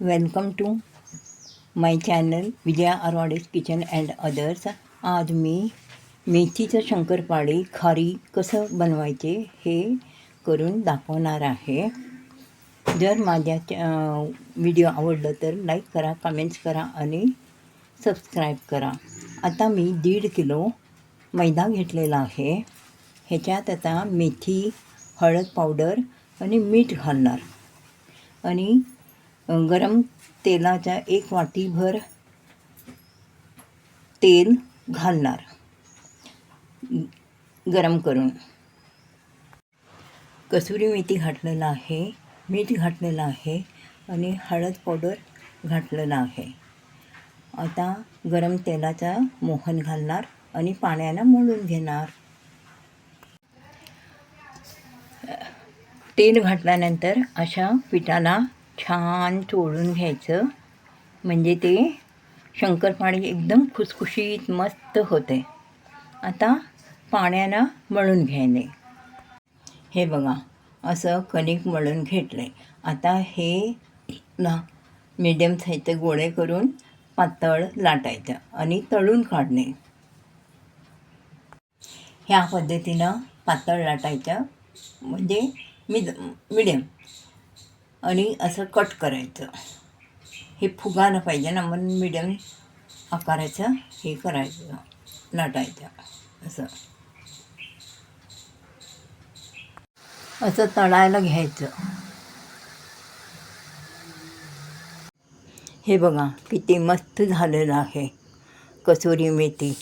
Welcome to my channel Vijaya Arwade's kitchen and others आज मी मेथीचं शंकरपाळी खारी कसं बनवायचे हे करून दाखवणार आहे. जर माझ्या व्हिडिओ आवडलं तर लाईक करा कमेंट्स करा आणि सबस्क्राईब करा. आता मी दीड किलो मैदा घेतलेला आहे. ह्याच्यात आता मेथी हळद पावडर आणि मीठ घालणार. आणि गरम तेलाच्या एक वाटीभर तेल घालणार. गरम करून. कसुरी मेथी घातलेलं आहे मीठ घातलेलं आहे आणि हळद पावडर घातलेलं आहे. आता गरम तेलाचा मोहन घालणार आणि पाण्यानं मळून घेणार. तेल घातल्यानंतर अशा पिठाला छान चोळून घ्यायचं. म्हणजे ते शंकरपाळी एकदम खुसखुशीत मस्त होते. आता पाण्यानं मळून घ्यायने हे बघा असं कणिक मळून घेतलं आहे आता हे ना मिडियम साईजचे गोळे करून पातळ लाटायचं आणि तळून काढणे. ह्या पद्धतीनं पातळ लाटायचं. म्हणजे मिड मिडियम आणि असं कट करायचं. हे फुगानं पाहिजे ना म्हणून मिडियम आकाराचं हे करायचं लाटायचं असं. असं तळायला घ्यायचं. हे बघा किती मस्त झालेलं आहे. कसुरी मेथी.